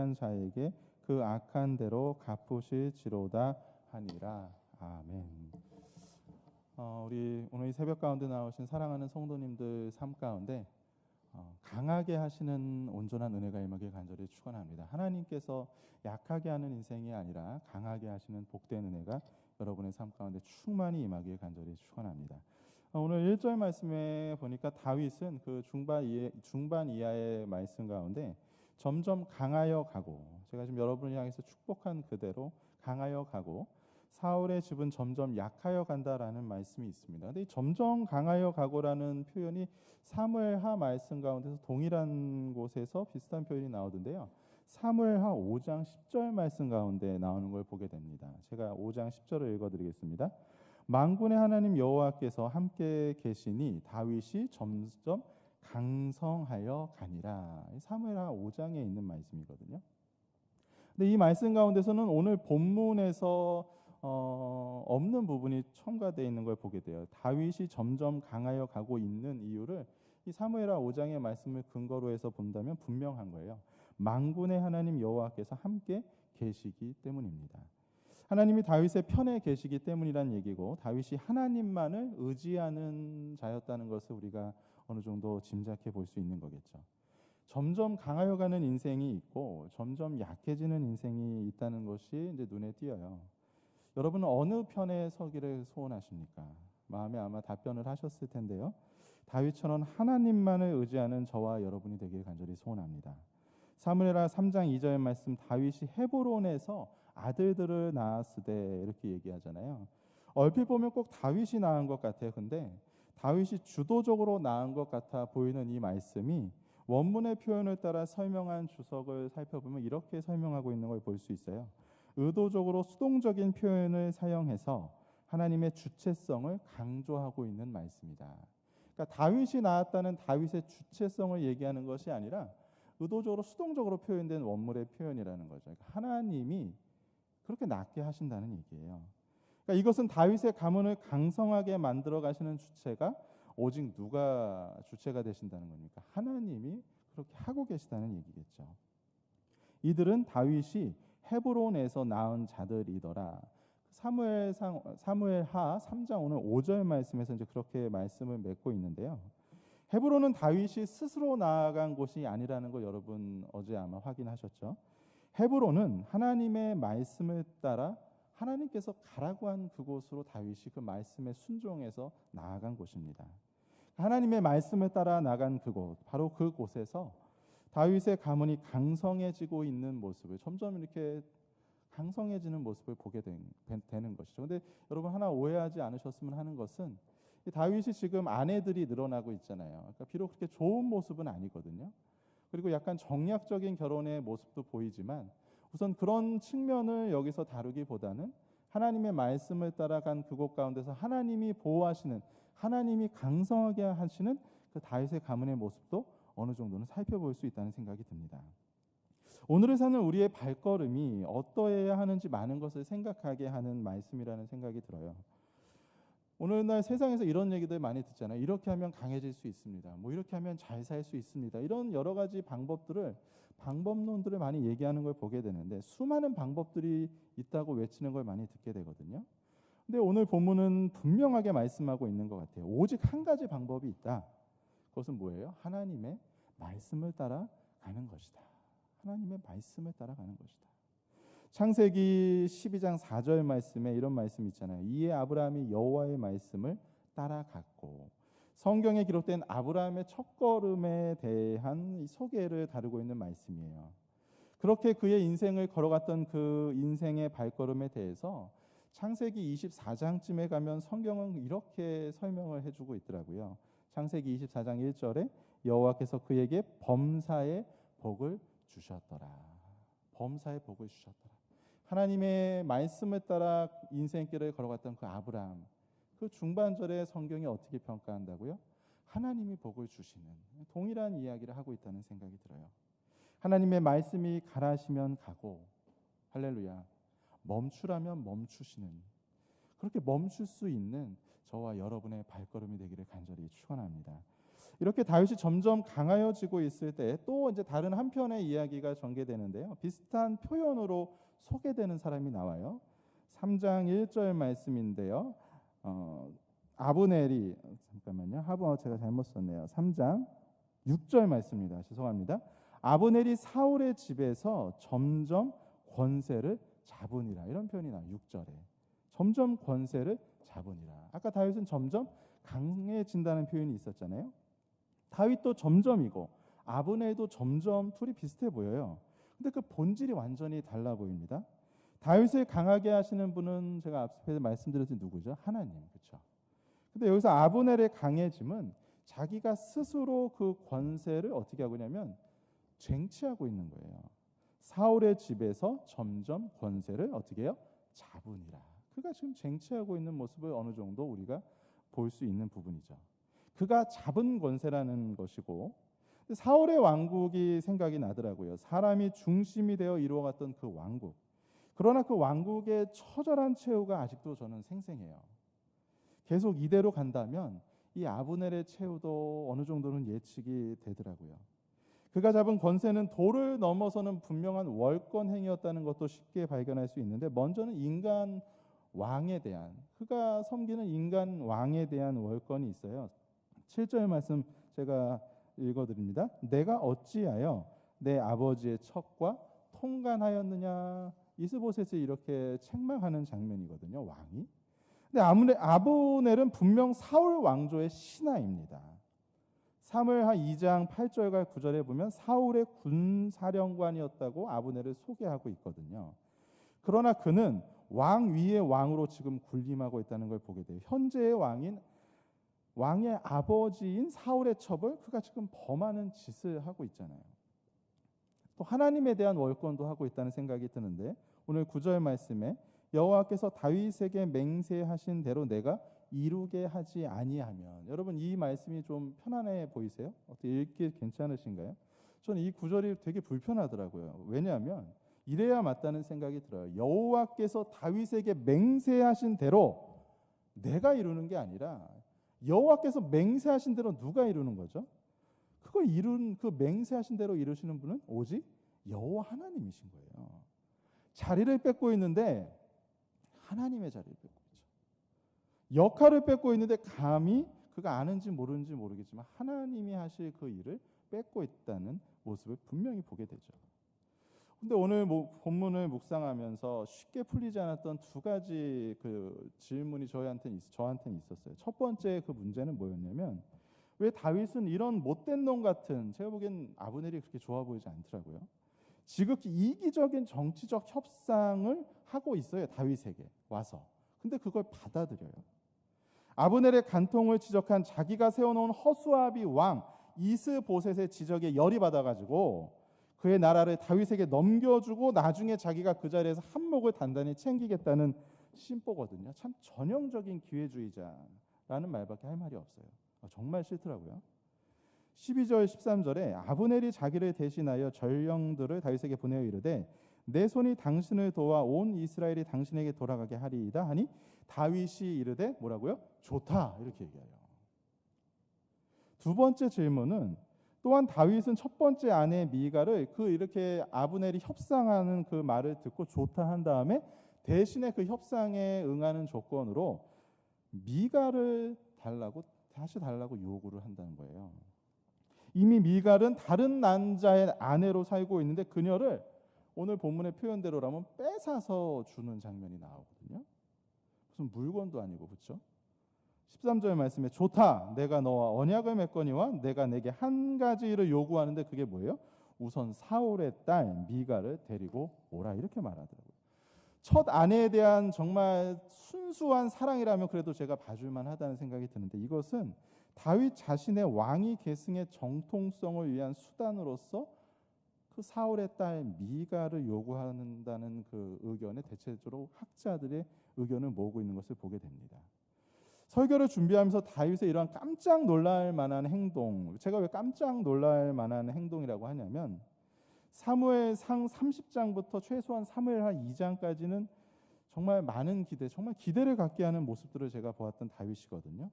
한 자에게 그 악한 대로 갚으실지로다 하니라. 아멘. 어, 우리 오늘 이 새벽 가운데 나오신 사랑하는 성도님들 삶 가운데 어, 강하게 하시는 온전한 은혜가 임하길 간절히 축원합니다. 하나님께서 약하게 하는 인생이 아니라 강하게 하시는 복된 은혜가 여러분의 삶 가운데 충만히 임하길 간절히 축원합니다. 어, 오늘 1절 말씀에 보니까 다윗은 그 중반 이하, 중반 이하의 말씀 가운데 점점 강하여 가고 제가 지금 여러분을 향해서 축복한 그대로 강하여 가고 사울의 집은 점점 약하여 간다라는 말씀이 있습니다. 근데 이 점점 강하여 가고라는 표현이 사무엘하 말씀 가운데서 동일한 곳에서 비슷한 표현이 나오던데요. 사무엘하 5장 10절 말씀 가운데 나오는 걸 보게 됩니다. 제가 5장 10절을 읽어 드리겠습니다. 만군의 하나님 여호와께서 함께 계시니 다윗이 점점 강성하여 가니라. 사무엘하 5장에 있는 말씀이거든요. 근데 이 말씀 가운데서는 오늘 본문에서 어, 없는 부분이 첨가되어 있는 걸 보게 돼요. 다윗이 점점 강하여 가고 있는 이유를 이 사무엘하 5장의 말씀을 근거로 해서 본다면 분명한 거예요. 만군의 하나님 여호와께서 함께 계시기 때문입니다. 하나님이 다윗의 편에 계시기 때문이란 얘기고 다윗이 하나님만을 의지하는 자였다는 것을 우리가 어느 정도 짐작해 볼 수 있는 거겠죠. 점점 강하여 가는 인생이 있고 점점 약해지는 인생이 있다는 것이 이제 눈에 띄어요. 여러분은 어느 편에 서기를 소원하십니까? 마음에 아마 답변을 하셨을 텐데요. 다윗처럼 하나님만을 의지하는 저와 여러분이 되길 간절히 소원합니다. 사무엘하 3장 2절 말씀 다윗이 헤브론에서 아들들을 낳았을 때 이렇게 얘기하잖아요. 얼핏 보면 꼭 다윗이 낳은 것 같아요. 근데 다윗이 주도적으로 낳은 것 같아 보이는 이 말씀이 원문의 표현을 따라 설명한 주석을 살펴보면 이렇게 설명하고 있는 걸 볼 수 있어요. 의도적으로 수동적인 표현을 사용해서 하나님의 주체성을 강조하고 있는 말씀이다. 그러니까 다윗이 나왔다는 다윗의 주체성을 얘기하는 것이 아니라 의도적으로 수동적으로 표현된 원물의 표현이라는 거죠. 그러니까 하나님이 그렇게 낫게 하신다는 얘기예요. 그러니까 이것은 다윗의 가문을 강성하게 만들어 가시는 주체가 오직 누가 주체가 되신다는 겁니까? 하나님이 그렇게 하고 계시다는 얘기겠죠. 이들은 다윗이 헤브론에서 낳은 자들이더라. 사무엘상 사무엘하 3장 오늘 5절 말씀에서 이제 그렇게 말씀을 맺고 있는데요. 헤브론은 다윗이 스스로 나아간 곳이 아니라는 거 여러분 어제 아마 확인하셨죠. 헤브론은 하나님의 말씀을 따라 하나님께서 가라고 한 그곳으로 다윗이 그 말씀에 순종해서 나아간 곳입니다. 하나님의 말씀을 따라 나간 그곳, 바로 그곳에서 다윗의 가문이 강성해지고 있는 모습을 점점 이렇게 강성해지는 모습을 보게 된, 되는 것이죠. 근데 여러분 하나 오해하지 않으셨으면 하는 것은 다윗이 지금 아내들이 늘어나고 있잖아요. 그러니까 비록 그렇게 좋은 모습은 아니거든요. 그리고 약간 정략적인 결혼의 모습도 보이지만 우선 그런 측면을 여기서 다루기보다는 하나님의 말씀을 따라간 그곳 가운데서 하나님이 보호하시는 하나님이 강성하게 하시는 그 다윗의 가문의 모습도 어느 정도는 살펴볼 수 있다는 생각이 듭니다. 오늘을 사는 우리의 발걸음이 어떠해야 하는지 많은 것을 생각하게 하는 말씀이라는 생각이 들어요. 오늘날 세상에서 이런 얘기들 많이 듣잖아요. 이렇게 하면 강해질 수 있습니다. 뭐 이렇게 하면 잘 살 수 있습니다. 이런 여러 가지 방법들을 방법론들을 많이 얘기하는 걸 보게 되는데 수많은 방법들이 있다고 외치는 걸 많이 듣게 되거든요. 근데 오늘 본문은 분명하게 말씀하고 있는 것 같아요. 오직 한 가지 방법이 있다. 그것은 뭐예요? 하나님의 말씀을 따라 가는 것이다. 하나님의 말씀을 따라 가는 것이다. 창세기 12장 4절 말씀에 이런 말씀 있잖아요. 이에 아브라함이 여호와의 말씀을 따라갔고 성경에 기록된 아브라함의 첫걸음에 대한 소개를 다루고 있는 말씀이에요. 그렇게 그의 인생을 걸어갔던 그 인생의 발걸음에 대해서 창세기 24장쯤에 가면 성경은 이렇게 설명을 해주고 있더라고요. 창세기 24장 1절에 여호와께서 그에게 범사의 복을 주셨더라. 범사의 복을 주셨더라. 하나님의 말씀을 따라 인생길을 걸어갔던 그 아브라함, 그 중반절에 성경이 어떻게 평가한다고요? 하나님이 복을 주시는 동일한 이야기를 하고 있다는 생각이 들어요. 하나님의 말씀이 가라시면 가고 할렐루야. 멈추라면 멈추시는 그렇게 멈출 수 있는 저와 여러분의 발걸음이 되기를 간절히 축원합니다. 이렇게 다윗이 점점 강하여지고 있을 때 또 이제 다른 한편의 이야기가 전개되는데요. 비슷한 표현으로 소개되는 사람이 나와요. 3장 1절 말씀인데요. 어, 아브넬이 잠깐만요. 하부 제가 잘못 썼네요. 3장 6절 말씀입니다. 죄송합니다. 아브넬이 사울의 집에서 점점 권세를 잡으니라 이런 표현이 나와요. 6절에 점점 권세를 잡으니라. 아까 다윗은 점점 강해진다는 표현이 있었잖아요. 다윗도 점점이고 아브넬도 점점 둘이 비슷해 보여요. 근데 그 본질이 완전히 달라 보입니다. 다윗을 강하게 하시는 분은 제가 앞에 말씀드렸듯이 누구죠? 하나님. 그렇죠? 근데 여기서 아브넬의 강해짐은 자기가 스스로 그 권세를 어떻게 하고 있냐면 쟁취하고 있는 거예요. 사울의 집에서 점점 권세를 어떻게 해요? 잡으니라. 그가 지금 쟁취하고 있는 모습을 어느 정도 우리가 볼 수 있는 부분이죠. 그가 잡은 권세라는 것이고 사울의 왕국이 생각이 나더라고요. 사람이 중심이 되어 이루어갔던 그 왕국. 그러나 그 왕국의 처절한 최후가 아직도 저는 생생해요. 계속 이대로 간다면 이 아브넬의 최후도 어느 정도는 예측이 되더라고요. 그가 잡은 권세는 도를 넘어서는 분명한 월권 행위였다는 것도 쉽게 발견할 수 있는데 먼저는 인간 왕에 대한 그가 섬기는 인간 왕에 대한 월권이 있어요. 7절 말씀 제가 읽어 드립니다. 내가 어찌하여 내 아버지의 척과 통간하였느냐 이스보셋이 이렇게 책망하는 장면이거든요. 왕이. 근데 아무래 아브넬은 분명 사울 왕조의 신하입니다. 사무엘하 2장 8절과 9절에 보면 사울의 군 사령관이었다고 아브넬을 소개하고 있거든요. 그러나 그는 왕 위의 왕으로 지금 군림하고 있다는 걸 보게 돼요. 현재의 왕인 왕의 아버지인 사울의 첩을 그가 지금 범하는 짓을 하고 있잖아요. 또 하나님에 대한 월권도 하고 있다는 생각이 드는데 오늘 구절 말씀에 여호와께서 다윗에게 맹세하신 대로 내가 이루게 하지 아니하면 여러분 이 말씀이 좀 편안해 보이세요? 어떻게 읽기 괜찮으신가요? 저는 이 구절이 되게 불편하더라고요. 왜냐하면 이래야 맞다는 생각이 들어요. 여호와께서 다윗에게 맹세하신 대로 내가 이루는 게 아니라 여호와께서 맹세하신 대로 누가 이루는 거죠? 그걸 이룬 그 맹세하신 대로 이루시는 분은 오직 여호와 하나님이신 거예요. 자리를 뺏고 있는데 하나님의 자리를 뺏고 있죠. 역할을 뺏고 있는데 감히 그가 아는지 모르는지 모르겠지만 하나님이 하실 그 일을 뺏고 있다는 모습을 분명히 보게 되죠. 근데 오늘 본문을 묵상하면서 쉽게 풀리지 않았던 두 가지 그 질문이 저희한테 저한테는 있었어요. 첫 번째 그 문제는 뭐였냐면 왜 다윗은 이런 못된 놈 같은 제가 보기엔 아브넬이 그렇게 좋아 보이지 않더라고요. 지극히 이기적인 정치적 협상을 하고 있어요. 다윗에게 와서. 근데 그걸 받아들여요. 아브넬의 간통을 지적한 자기가 세워놓은 허수아비 왕 이스보셋의 지적에 열이 받아가지고 그의 나라를 다윗에게 넘겨주고 나중에 자기가 그 자리에서 한몫을 단단히 챙기겠다는 심보거든요. 참 전형적인 기회주의자라는 말밖에 할 말이 없어요. 어, 정말 싫더라고요. 12절 13절에 아브넬이 자기를 대신하여 전령들을 다윗에게 보내어 이르되 내 손이 당신을 도와 온 이스라엘이 당신에게 돌아가게 하리이다 하니 다윗이 이르되 뭐라고요? 좋다 이렇게 얘기해요. 두 번째 질문은 또한 다윗은 첫 번째 아내 미가를 그 이렇게 아브넬이 협상하는 그 말을 듣고 좋다 한 다음에 대신에 그 협상에 응하는 조건으로 미가를 달라고 다시 달라고 요구를 한다는 거예요. 이미 미갈은 다른 남자의 아내로 살고 있는데 그녀를 오늘 본문의 표현대로라면 뺏어서 주는 장면이 나오거든요. 무슨 물건도 아니고 그렇죠? 13절 말씀에 좋다. 내가 너와 언약을 맺거니와 내가 내게 한 가지 일을 요구하는데 그게 뭐예요? 우선 사울의 딸 미가를 데리고 오라 이렇게 말하더라고요. 첫 아내에 대한 정말 순수한 사랑이라면 그래도 제가 봐줄만 하다는 생각이 드는데 이것은 다윗 자신의 왕위 계승의 정통성을 위한 수단으로서 그 사울의 딸 미가를 요구한다는 그 의견에 대체적으로 학자들의 의견을 모으고 있는 것을 보게 됩니다. 설교를 준비하면서 다윗의 이러한 깜짝 놀랄 만한 행동, 제가 왜 깜짝 놀랄 만한 행동이라고 하냐면 사무엘 상 30장부터 최소한 사무엘하 2장까지는 정말 많은 기대, 정말 기대를 갖게 하는 모습들을 제가 보았던 다윗이거든요.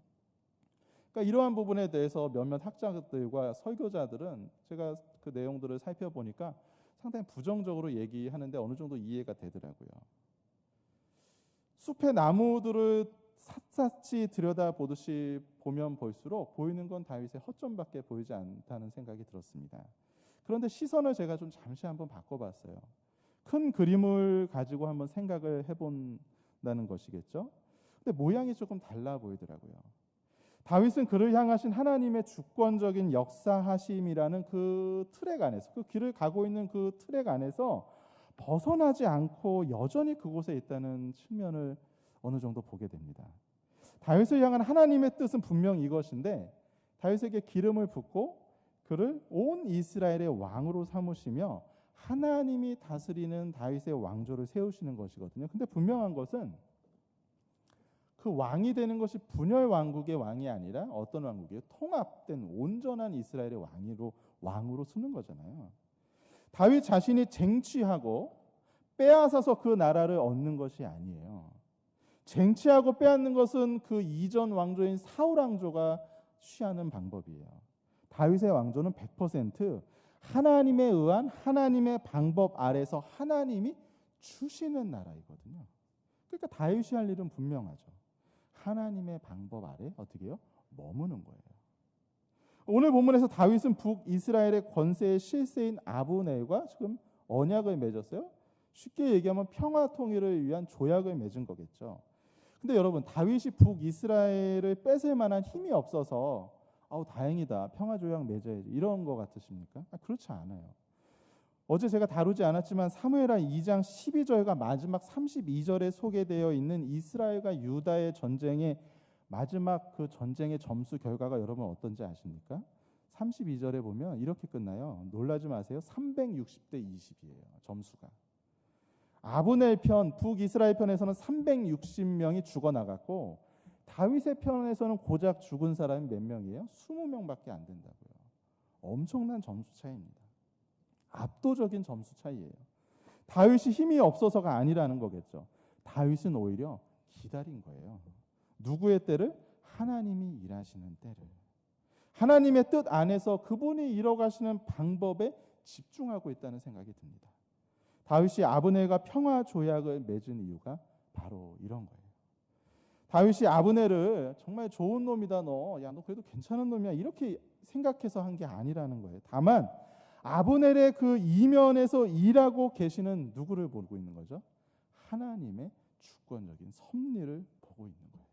그러니까 이러한 부분에 대해서 몇몇 학자들과 설교자들은 제가 그 내용들을 살펴보니까 상당히 부정적으로 얘기하는데 어느 정도 이해가 되더라고요. 숲의 나무들을 샅샅이 들여다보듯이 보면 볼수록 보이는 건 다윗의 허점밖에 보이지 않다는 생각이 들었습니다. 그런데 시선을 제가 좀 잠시 한번 바꿔봤어요. 큰 그림을 가지고 한번 생각을 해본다는 것이겠죠. 근데 모양이 조금 달라 보이더라고요. 다윗은 그를 향하신 하나님의 주권적인 역사하심이라는 그 트랙 안에서 그 길을 가고 있는 그 트랙 안에서 벗어나지 않고 여전히 그곳에 있다는 측면을 어느 정도 보게 됩니다. 다윗을 향한 하나님의 뜻은 분명 이것인데 다윗에게 기름을 붓고 그를 온 이스라엘의 왕으로 삼으시며 하나님이 다스리는 다윗의 왕조를 세우시는 것이거든요. 근데 분명한 것은 그 왕이 되는 것이 분열 왕국의 왕이 아니라 어떤 왕국이에요? 통합된 온전한 이스라엘의 왕으로 왕으로 쓰는 거잖아요. 다윗 자신이 쟁취하고 빼앗아서 그 나라를 얻는 것이 아니에요. 쟁취하고 빼앗는 것은 그 이전 왕조인 사울 왕조가 취하는 방법이에요. 다윗의 왕조는 100% 하나님에 의한 하나님의 방법 아래서 하나님이 주시는 나라이거든요. 그러니까 다윗이 할 일은 분명하죠. 하나님의 방법 아래 어떻게 해요? 머무는 거예요. 오늘 본문에서 다윗은 북이스라엘의 권세의 실세인 아브넬과 지금 언약을 맺었어요. 쉽게 얘기하면 평화 통일을 위한 조약을 맺은 거겠죠. 근데 여러분 다윗이 북이스라엘을 뺏을 만한 힘이 없어서 아우 다행이다 평화 조약 맺어야지 이런 거 같으십니까? 아, 그렇지 않아요. 어제 제가 다루지 않았지만 사무엘하 2장 12절과 마지막 32절에 소개되어 있는 이스라엘과 유다의 전쟁의 마지막 그 전쟁의 점수 결과가 여러분 어떤지 아십니까? 32절에 보면 이렇게 끝나요. 놀라지 마세요. 360대 20이에요. 점수가. 아브넬 편 북이스라엘 편에서는 360명이 죽어 나갔고 다윗의 편에서는 고작 죽은 사람이 몇 명이에요? 20명밖에 안 된다고요. 엄청난 점수 차이입니다. 압도적인 점수 차이예요. 다윗이 힘이 없어서가 아니라는 거겠죠. 다윗은 오히려 기다린 거예요. 누구의 때를? 하나님이 일하시는 때를. 하나님의 뜻 안에서 그분이 이뤄가시는 방법에 집중하고 있다는 생각이 듭니다. 다윗이 아브넬과 평화 조약을 맺은 이유가 바로 이런 거예요. 다윗이 아브넬을 정말 좋은 놈이다 너, 야 너 그래도 괜찮은 놈이야 이렇게 생각해서 한 게 아니라는 거예요. 다만 아브넬의 그 이면에서 일하고 계시는 누구를 보고 있는 거죠? 하나님의 주권적인 섭리를 보고 있는 거예요.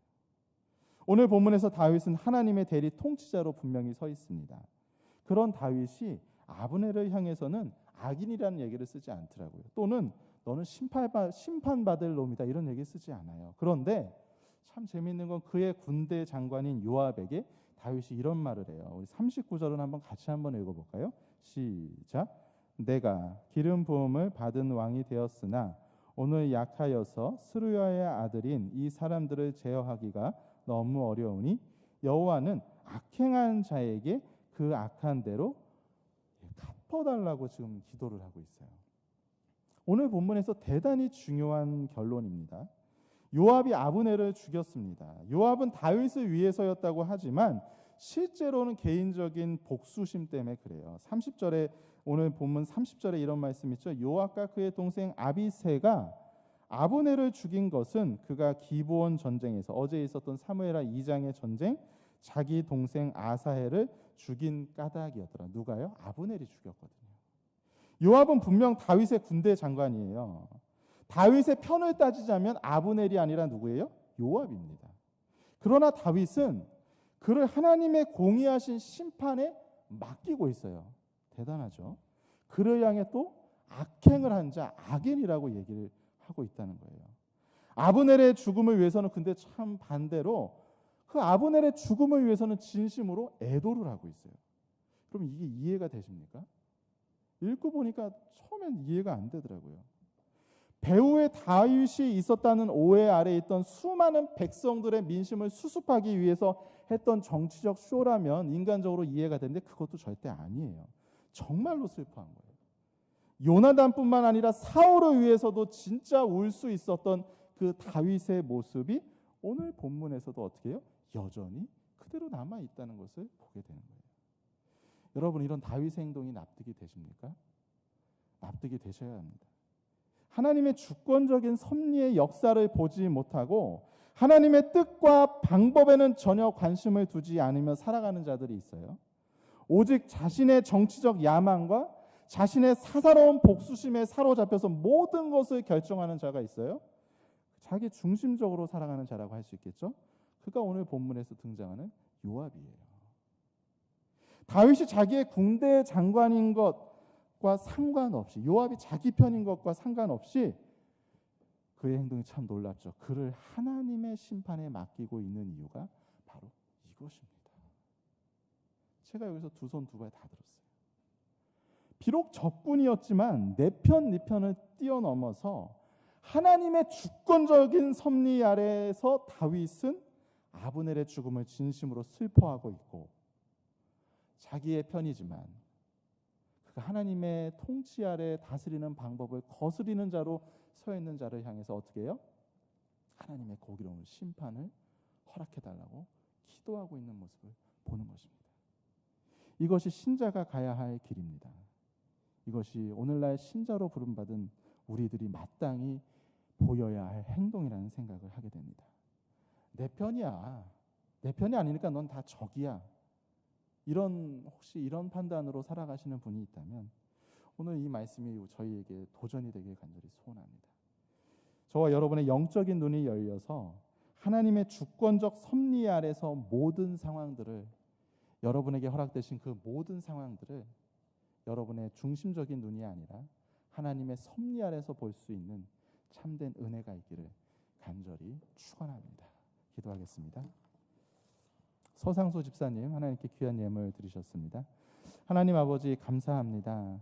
오늘 본문에서 다윗은 하나님의 대리 통치자로 분명히 서 있습니다. 그런 다윗이 아브넬을 향해서는 악인이라는 얘기를 쓰지 않더라고요. 또는 너는 심판받, 심판받을 놈이다 이런 얘기 쓰지 않아요. 그런데 참 재미있는 건 그의 군대 장관인 요압에게 다윗이 이런 말을 해요. 우리 39절은 한번 같이 한번 읽어볼까요? 시작. 내가 기름 부음을 받은 왕이 되었으나 오늘 약하여서 스루야의 아들인 이 사람들을 제어하기가 너무 어려우니 여호와는 악행한 자에게 그 악한 대로 갚아달라고 지금 기도를 하고 있어요. 오늘 본문에서 대단히 중요한 결론입니다. 요압이 아브넬을 죽였습니다. 요압은 다윗을 위해서였다고 하지만 실제로는 개인적인 복수심 때문에 그래요. 30절에 오늘 본문 30절에 이런 말씀 있죠. 요압과 그의 동생 아비세가 아브넬을 죽인 것은 그가 기브온 전쟁에서 어제 있었던 사무엘하 2장의 전쟁 자기 동생 아사헬을 죽인 까닭이었더라. 누가요? 아브넬이 죽였거든요. 요압은 분명 다윗의 군대 장관이에요. 다윗의 편을 따지자면 아브넬이 아니라 누구예요? 요압입니다. 그러나 다윗은 그를 하나님의 공의하신 심판에 맡기고 있어요. 대단하죠. 그를 향해 또 악행을 한 자, 악인이라고 얘기를 하고 있다는 거예요. 아브넬의 죽음을 위해서는 근데 참 반대로 그 아브넬의 죽음을 위해서는 진심으로 애도를 하고 있어요. 그럼 이게 이해가 되십니까? 읽고 보니까 처음엔 이해가 안 되더라고요. 배후에 다윗이 있었다는 오해 아래 있던 수많은 백성들의 민심을 수습하기 위해서 했던 정치적 쇼라면 인간적으로 이해가 되는데 그것도 절대 아니에요. 정말로 슬퍼한 거예요. 요나단뿐만 아니라 사울을 위해서도 진짜 울 수 있었던 그 다윗의 모습이 오늘 본문에서도 어떻게 해요? 여전히 그대로 남아 있다는 것을 보게 되는 거예요. 여러분 이런 다윗의 행동이 납득이 되십니까? 납득이 되셔야 합니다. 하나님의 주권적인 섭리의 역사를 보지 못하고 하나님의 뜻과 방법에는 전혀 관심을 두지 않으며 살아가는 자들이 있어요. 오직 자신의 정치적 야망과 자신의 사사로운 복수심에 사로잡혀서 모든 것을 결정하는 자가 있어요. 자기 중심적으로 살아가는 자라고 할 수 있겠죠. 그가 오늘 본문에서 등장하는 요압이에요. 다윗이 자기의 군대 장관인 것과 상관없이 요압이 자기 편인 것과 상관없이 그의 행동이 참 놀랍죠. 그를 하나님의 심판에 맡기고 있는 이유가 바로 이것입니다. 제가 여기서 두 손 두 발 다 들었어요. 비록 적군이었지만 내 편, 네 편을 뛰어넘어서 하나님의 주권적인 섭리 아래에서 다윗은 아브넬의 죽음을 진심으로 슬퍼하고 있고 자기의 편이지만 그가 하나님의 통치 아래 다스리는 방법을 거스리는 자로 서 있는 자를 향해서 어떻게 해요? 하나님의 고기로운 심판을 허락해 달라고 기도하고 있는 모습을 보는 것입니다. 이것이 신자가 가야 할 길입니다. 이것이 오늘날 신자로 부름받은 우리들이 마땅히 보여야 할 행동이라는 생각을 하게 됩니다. 내 편이야. 내 편이 아니니까 넌 다 적이야. 이런 혹시 이런 판단으로 살아가시는 분이 있다면 오늘 이 말씀이 저희에게 도전이 되길 간절히 소원합니다. 저와 여러분의 영적인 눈이 열려서 하나님의 주권적 섭리 아래서 모든 상황들을 여러분에게 허락되신 그 모든 상황들을 여러분의 중심적인 눈이 아니라 하나님의 섭리 아래서 볼 수 있는 참된 은혜가 있기를 간절히 축원합니다. 기도하겠습니다. 서상수 집사님 하나님께 귀한 예물 드리셨습니다. 하나님 아버지 감사합니다.